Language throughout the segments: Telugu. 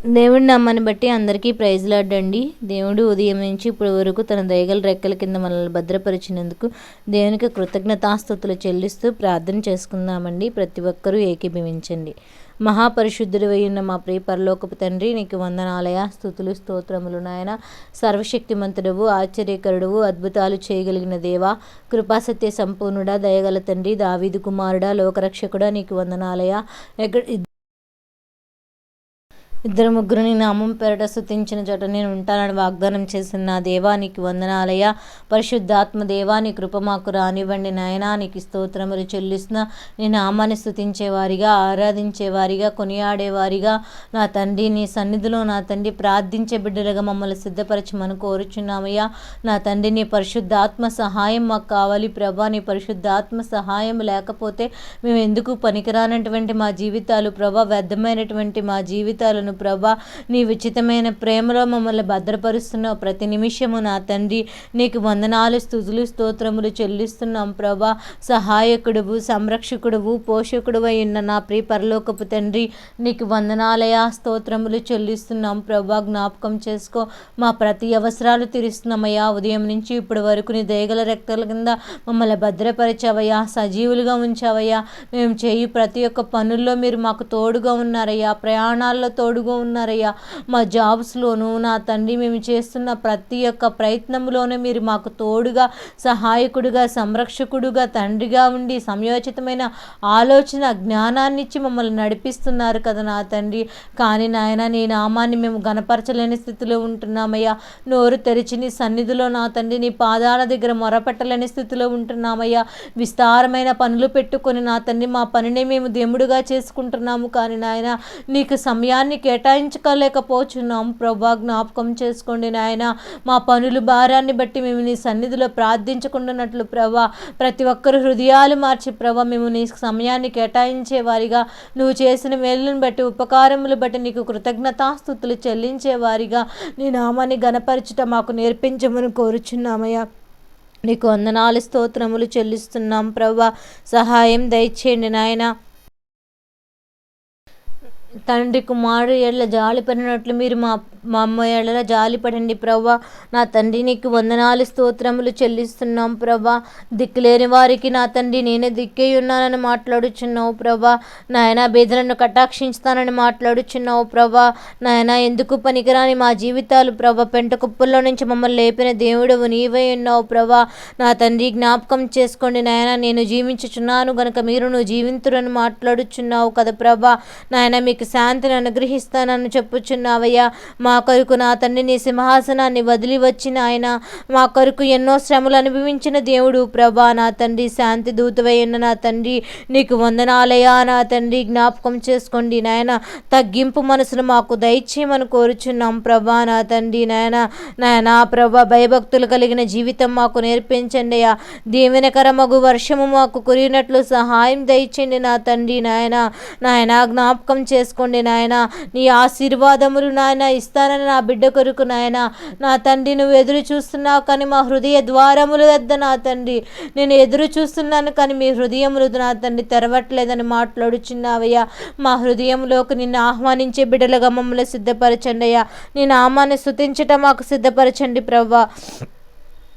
దేవుడి నమ్మని బట్టి అందరికీ ప్రైజ్లాడ్డండి దేవుడు ఉదయం నుంచి ఇప్పటి వరకు తన దయగల రెక్కల కింద మనల్ని భద్రపరిచినందుకు దేవునికి కృతజ్ఞతాస్థుతులు చెల్లిస్తూ ప్రార్థన చేసుకుందామండి. ప్రతి ఒక్కరూ ఏకీభవించండి. మహాపరిశుద్ధుడు ఉన్న మా ప్రియ పరలోకపు తండ్రి నీకు వందనాలయ స్థుతులు స్తోత్రములు నాయన. సర్వశక్తిమంతుడవు ఆశ్చర్యకరుడువు అద్భుతాలు చేయగలిగిన దేవా. కృపాసత్య సంపూర్ణుడా దయగల తండ్రి దావీదు కుమారుడా లోకరక్షకుడా నీకు వందనాలయ. ఎక్కడ ఇద్దరు ముగ్గురిని నామం పేరట స్థుతించిన చోట నేను ఉంటానని వాగ్దానం చేసిన నా దేవానికి వందనాలయ పరిశుద్ధాత్మ దేవాని కృప మాకు రానివ్వండి నాయనా. నీకు స్తోత్రములు చెల్లిస్తున్న నీ నామాన్ని స్థుతించేవారిగా ఆరాధించేవారిగా కొనియాడేవారిగా నా తండ్రి నీ సన్నిధిలో నా తండ్రి ప్రార్థించే బిడ్డలుగా మమ్మల్ని సిద్ధపరచమని కోరుచున్నామయ్యా. నా తండ్రి నీ పరిశుద్ధాత్మ సహాయం మాకు కావాలి ప్రభా. నీ పరిశుద్ధాత్మ సహాయం లేకపోతే మేము ఎందుకు పనికిరానటువంటి మా జీవితాలు ప్రభా? వ్యర్థమైనటువంటి మా జీవితాలను చేస్తున్నాను ప్రభా. నీ ఉచితమైన ప్రేమలో మమ్మల్ని భద్రపరుస్తున్నావు. ప్రతి నిమిషము నా తండ్రి నీకు వందనాలు స్థుతులు స్తోత్రములు చెల్లిస్తున్నాం ప్రభా. సహాయకుడువు సంరక్షకుడువు పోషకుడు ఉన్న నా ప్రియ పరలోకపు తండ్రి నీకు వందనాలయ స్తోత్రములు చెల్లిస్తున్నాం ప్రభా. జ్ఞాపకం చేసుకో. మా ప్రతి అవసరాలు తీరుస్తున్నామయ్యా. ఉదయం నుంచి ఇప్పటి వరకు నీ దేగల రెక్కల కింద మమ్మల్ని భద్రపరిచావయ్యా. సజీవులుగా ఉంచావయ్యా. మేము చేయి ప్రతి ఒక్క పనుల్లో మీరు మాకు తోడుగా ఉన్నారయ్యా. ప్రయాణాల్లో తోడు తోడుగా ఉన్నారయ్యా. మా జాబ్స్లోను నా తండ్రి మేము చేస్తున్న ప్రతి ఒక్క ప్రయత్నంలోనే మీరు మాకు తోడుగా సహాయకుడుగా సంరక్షకుడుగా తండ్రిగా ఉండి సమయోచితమైన ఆలోచన జ్ఞానాన్ని ఇచ్చి మమ్మల్ని నడిపిస్తున్నారు కదా నా తండ్రి. కానీ నాయన నీ నామాన్ని మేము గనపరచలేని స్థితిలో ఉంటున్నామయ్యా. నోరు తెరిచి నీ సన్నిధిలో నా తండ్రి నీ పాదాల దగ్గర మొరపెట్టలేని స్థితిలో ఉంటున్నామయ్యా. విస్తారమైన పనులు పెట్టుకొని నా తండ్రి మా పనిని మేము దేవుడుగా చేసుకుంటున్నాము. కానీ నాయన నీకు సమయాన్ని కేటాయించుకోలేకపోతున్నాం ప్రభా జ్ఞాపకం చేసుకోండి నాయన. మా పనుల భారాన్ని బట్టి మేము నీ సన్నిధిలో ప్రార్థించుకుంటున్నట్లు ప్రభా. ప్రతి ఒక్కరు హృదయాలు మార్చి ప్రభా మేము నీ సమయాన్ని కేటాయించే వారిగా నువ్వు చేసిన మేలును బట్టి ఉపకారములు బట్టి నీకు కృతజ్ఞతాస్థుతులు చెల్లించే వారిగా నీ నామాన్ని గనపరచుట మాకు నేర్పించమని కోరుచున్నామయ్యా. నీకు వందనాలు స్తోత్రములు చెల్లిస్తున్నాం ప్రభా. సహాయం దయచేయండి నాయనా. తండ్రి కుమారుడు ఎడ్ల జాలి పడినట్లు మీరు మా మా అమ్మ ఎడల జాలిపడండి ప్రభా నా తండ్రి నీకు వందనాలు స్తోత్రములు చెల్లిస్తున్నాం ప్రభా దిక్కులేని వారికి నా తండ్రి నేనే దిక్కే ఉన్నానని మాట్లాడుచున్నావు ప్రభా నాయన బేదలను కటాక్షించుతానని మాట్లాడుచున్నావు ప్రభా నాయన ఎందుకు పనికిరాని మా జీవితాలు ప్రభా పెంట కుప్పల్లో నుంచి మమ్మల్ని లేపిన దేవుడవు నీవే ఉన్నావు ప్రభా నా తండ్రి జ్ఞాపకం చేసుకోండి నాయన. నేను జీవించుచున్నాను గనుక మీరు నువ్వు జీవింతురని మాట్లాడుచున్నావు కదా ప్రభా నాయన మీకు శాంతిని అనుగ్రహిస్తానని చెప్పుచున్నావయ్యా. మా మా కొరకు నా తండ్రి నీ సింహాసనాన్ని వదిలి వచ్చిన ఆయన మా కొరకు ఎన్నో శ్రమలు అనుభవించిన దేవుడు. ప్రభా నా తండ్రి శాంతి దూతవైన నా తండ్రి నీకు వందనాలయా నా తండ్రి జ్ఞాపకం చేసుకోండి నాయన. తగ్గింపు మనసును మాకు దయచేయమని కోరుచున్నాం ప్రభా నా తండ్రి నాయన. నాయన ప్రభా భయభక్తులు కలిగిన జీవితం మాకు నేర్పించండి అయ్యా. దీవెనకరమగు వర్షము మాకు కురిగినట్లు సహాయం దయచండి నా తండ్రి నాయన. నాయన జ్ఞాపకం చేసుకోండి నాయన. నీ ఆశీర్వాదములు నాయన ఇస్తా చేస్తానని నా బిడ్డ కొరకు నాయన. నా తండ్రి నువ్వు ఎదురు చూస్తున్నావు కానీ మా హృదయ ద్వారములు వద్ద నా తండ్రి. నేను ఎదురు చూస్తున్నాను కానీ మీ హృదయములు నా తండ్రి తెరవట్లేదని మాట్లాడుచున్నావయ్యా మా హృదయంలోకి నిన్ను ఆహ్వానించే బిడ్డలుగా మమ్మల్ని సిద్ధపరచండి అయ్యా. నీ నామాన్ని స్థుతించటం మాకు సిద్ధపరచండి ప్రవ్వా.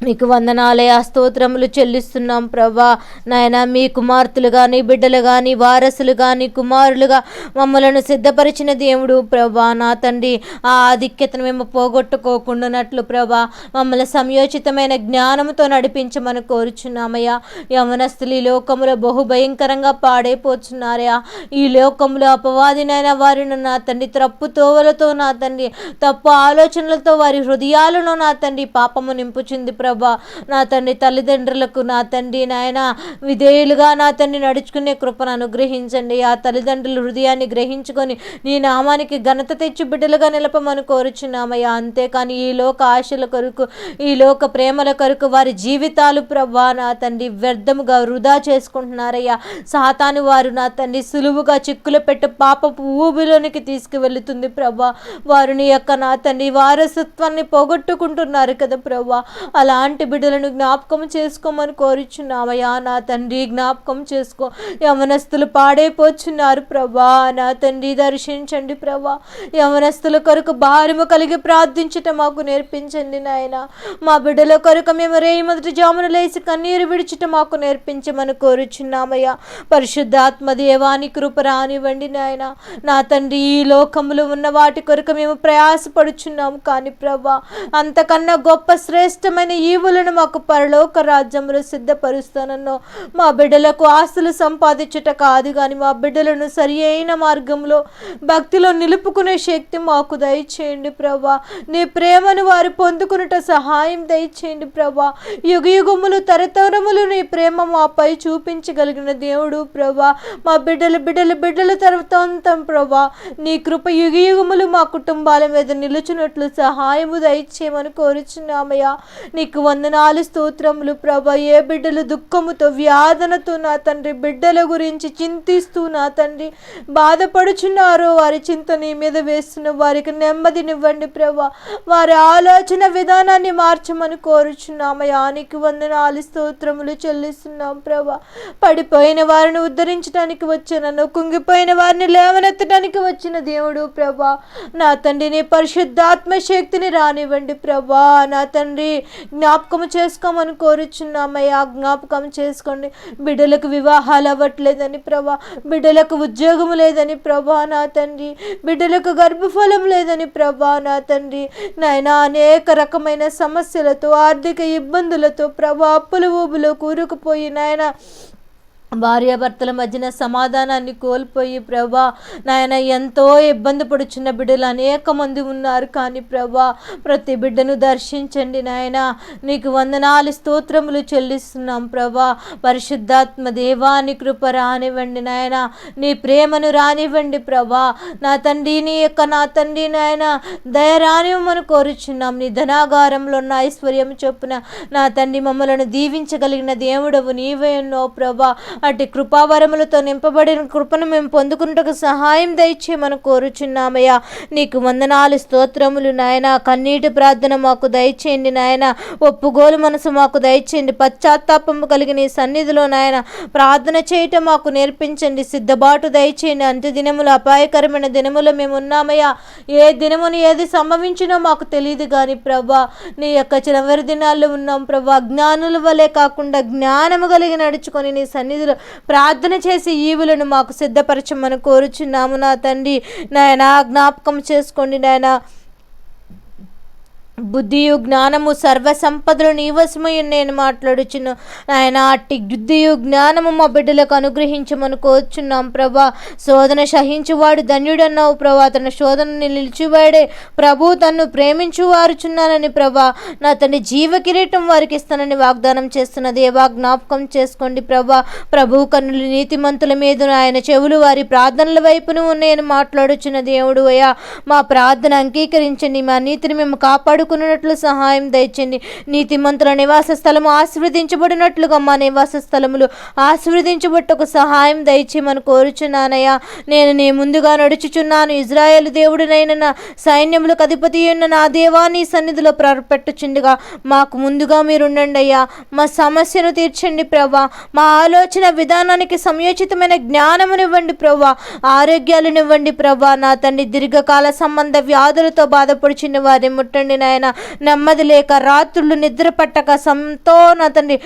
మీకు వందనాలయ స్తోత్రములు చెల్లిస్తున్నాం ప్రభా. నాయన మీ కుమార్తెలు కానీ బిడ్డలు కానీ వారసులు కానీ కుమారులుగా మమ్మలను సిద్ధపరిచిన దేవుడు ప్రభా నా తండ్రి. ఆ ఆధిక్యతను మేము పోగొట్టుకోకుండానట్లు ప్రభా మమ్మల్ని సంయోచితమైన జ్ఞానంతో నడిపించమని కోరుచున్నామయ్యా. యవనస్తులు ఈ లోకములో బహుభయంకరంగా పాడైపోతున్నారయ్యా ఈ లోకంలో అపవాదినైన వారిని నా తండ్రి తప్పు తోవలతో నా తండ్రి తప్పు ఆలోచనలతో వారి హృదయాలను నా తండ్రి పాపము నింపుచింది ప్రభా. ప్రభా నా తండ్రి తల్లిదండ్రులకు నా తండ్రి నాయన విధేయులుగా నా తండ్రి నడుచుకునే కృపను అనుగ్రహించండి. ఆ తల్లిదండ్రుల హృదయాన్ని గ్రహించుకొని నీ నామానికి ఘనత తెచ్చి బిడ్డలుగా నిలపమని కోరుచున్నామయ్యా. అంతేకాని ఈ లోక ఆశల కొరకు ఈ లోక ప్రేమల కొరకు వారి జీవితాలు ప్రభా నా తండ్రి వ్యర్థముగా వృధా చేసుకుంటున్నారయ్యా. సాతాను వారు నా తండ్రి సులువుగా చిక్కులు పెట్టి పాపపు ఊబిలోనికి తీసుకువెళుతుంది ప్రభా. వారిని యొక్క నా తండ్రి వారసత్వాన్ని పోగొట్టుకుంటున్నారు కదా ప్రభా. అలా అలాంటి బిడ్డలను జ్ఞాపకం చేసుకోమని కోరుచున్నామయ్యా. నా తండ్రి జ్ఞాపకం చేసుకో. యవనస్తులు పాడైపోచున్నారు ప్రభా. నా తండ్రి దర్శించండి ప్రభా. యవనస్తుల కొరకు భారము కలిగి ప్రార్థించటం మాకు నేర్పించండి నాయన. మా బిడ్డల కొరకు మేము రే మొదటి జామున లేచి కన్నీరు విడిచిట మాకు నేర్పించమని కోరుచున్నామయ్యా. పరిశుద్ధాత్మ దేవాని కృప రానివ్వండి నాయన. నా తండ్రి ఈ లోకములు ఉన్న వాటి కొరకు మేము ప్రయాసపడుచున్నాము కానీ ప్రభా అంతకన్నా గొప్ప శ్రేష్టమైన జీవులను మాకు పరలోక రాజ్యంలో సిద్ధపరుస్తానన్నో మా బిడ్డలకు ఆస్తులు సంపాదించుట కాదు కానీ మా బిడ్డలను సరి అయిన మార్గంలో భక్తిలో నిలుపుకునే శక్తి మాకు దయచేయండి ప్రభా. నీ ప్రేమను వారు పొందుకునుట సహాయం దయచేయండి ప్రభా. యుగ యుగములు తరతరములు నీ ప్రేమ మాపై చూపించగలిగిన దేవుడు ప్రభా. మా బిడ్డలు బిడ్డలు బిడ్డల తరతంతం ప్రభా. నీ కృప యుగ యుగములు మా కుటుంబాల మీద నిలుచున్నట్లు సహాయము దయచేయమని కోరుచున్నామయ్యా. నీకు వందనాలు స్తోత్రములు ప్రభ. ఏ బిడ్డలు దుఃఖముతో వ్యాధనతో నా తండ్రి బిడ్డల గురించి చింతిస్తూ నా తండ్రి బాధపడుచున్నారో వారి చింత నీ మీద వేస్తున్న వారికి నెమ్మదినివ్వండి ప్రభా. వారి ఆలోచన విధానాన్ని మార్చమని కోరుచున్నామయ్యా. నీకు వందనాలు స్తోత్రములు చెల్లిస్తున్నాం ప్రభా. పడిపోయిన వారిని ఉద్ధరించడానికి వచ్చిన. కుంగిపోయిన వారిని లేవనెత్తడానికి వచ్చిన దేవుడు ప్రభా. నా తండ్రిని పరిశుద్ధాత్మ శక్తిని రానివ్వండి ప్రభా. నా తండ్రి జ్ఞాపకం చేసుకోమని కోరుచున్నామయ్యా జ్ఞాపకం చేసుకోండి. బిడ్డలకు వివాహాలు అవ్వట్లేదని ప్రభా. బిడ్డలకు ఉద్యోగం లేదని ప్రభా నా తండ్రి. బిడ్డలకు గర్భఫలం లేదని ప్రభా నా తండ్రి. నాయన అనేక రకమైన సమస్యలతో ఆర్థిక ఇబ్బందులతో ప్రభా అప్పుల ఊబులో కూరుకుపోయి నాయన భార్యాభర్తల మధ్యన సమాధానాన్ని కోల్పోయి ప్రభా నాయన ఎంతో ఇబ్బంది పడుచున్న బిడ్డలు అనేక మంది ఉన్నారు. కానీ ప్రభా ప్రతి బిడ్డను దర్శించండి నాయన. నీకు వందనాలు స్తోత్రములు చెల్లిస్తున్నాం. ప్రభా పరిశుద్ధాత్మ దేవాని కృప రానివ్వండి నాయన. నీ ప్రేమను రానివ్వండి ప్రభా. నా తండ్రి నీ యొక్క నా తండ్రి నాయన దయ రానివ్వమని కోరుచున్నాం. నీ ధనాగారంలో ఉన్న ఐశ్వర్యం చొప్పున నా తండ్రి మమ్మలను దీవించగలిగిన దేవుడవు నీవే ఉన్నో ప్రభా. అటు కృపావరములతో నింపబడిన కృపను మేము పొందుకున్నట్టుకు సహాయం దయచేయమని కోరుచున్నామయ్యా. నీకు వందనాలు స్తోత్రములు నాయన. కన్నీటి ప్రార్థన మాకు దయచేయండి నాయన. ఒప్పుగోలు మనసు మాకు దయచేయండి. పశ్చాత్తాపము కలిగిన నీ సన్నిధిలో నాయన. ప్రార్థన చేయటం మాకు నేర్పించండి. సిద్ధబాటు దయచేయండి. అంత్య దినములు అపాయకరమైన దినములు మేము ఉన్నామయ్యా. ఏ దినముని ఏది సంభవించినో మాకు తెలియదు కానీ ప్రభా నీ యొక్క చివరి దినాల్లో ఉన్నాం ప్రభా. జ్ఞానుల వలె కాకుండా జ్ఞానము కలిగి నడుచుకొని నీ సన్నిధిలో ప్రార్థన చేసి ఈవులను మాకు సిద్ధపరచమని కోరుచున్నాము నా తండ్రి. నాయన జ్ఞాపకం చేసుకోండి నాయన. బుద్ధియు జ్ఞానము సర్వ సంపదలు నీవసమై నేను మాట్లాడుచున్న ఆయన అట్టి బుద్ధియు జ్ఞానము మా బిడ్డలకు అనుగ్రహించమని కోరుచున్నాం ప్రభా. శోధన సహించువాడు ధన్యుడన్నావు ప్రభా. తన శోధనని నిలిచివాడే ప్రభు తన్ను ప్రేమించు వారుచున్నానని ప్రభా. నా తండ్రి జీవ కిరీటం వారికి ఇస్తానని వాగ్దానం చేస్తున్న దేవా జ్ఞాపకం చేసుకోండి ప్రభా. ప్రభు కన్నులు నీతిమంతుల మీద ఆయన చెవులు వారి ప్రార్థనల వైపును ఉన్నాయని మాట్లాడుచున్న దేవుడు అయ్యా. మా ప్రార్థన అంగీకరించండి. మా నీతిని మేము చేరుకున్నట్లు సహాయం దయచండి నీతిమంతుల నివాస స్థలము ఆశీర్వదించబడినట్లుగా మా నివాస స్థలములు ఆశీర్వదించబట్టకు సహాయం దయచేయమని కోరుచున్నానయ్యా. నేను నీ ముందుగా నడుచుచున్నాను. ఇజ్రాయేల్ దేవుడినైన నా సైన్యములకు అధిపతి ఉన్న నా దేవాన్ని సన్నిధిలో ప్రపెట్టుచుండగా మాకు ముందుగా మీరుండండి అయ్యా మా సమస్యను తీర్చండి ప్రభా మా ఆలోచన విధానానికి సంయోచితమైన జ్ఞానమునివ్వండి ప్రభా ఆరోగ్యాలనివ్వండి ప్రభా నా తండ్రి దీర్ఘకాల సంబంధ వ్యాధులతో బాధపడుచున్న వారిని ముట్టండి నాయన నెమ్మది లేక రాత్రులు నిద్ర పట్టక సంతో నా తండ్రి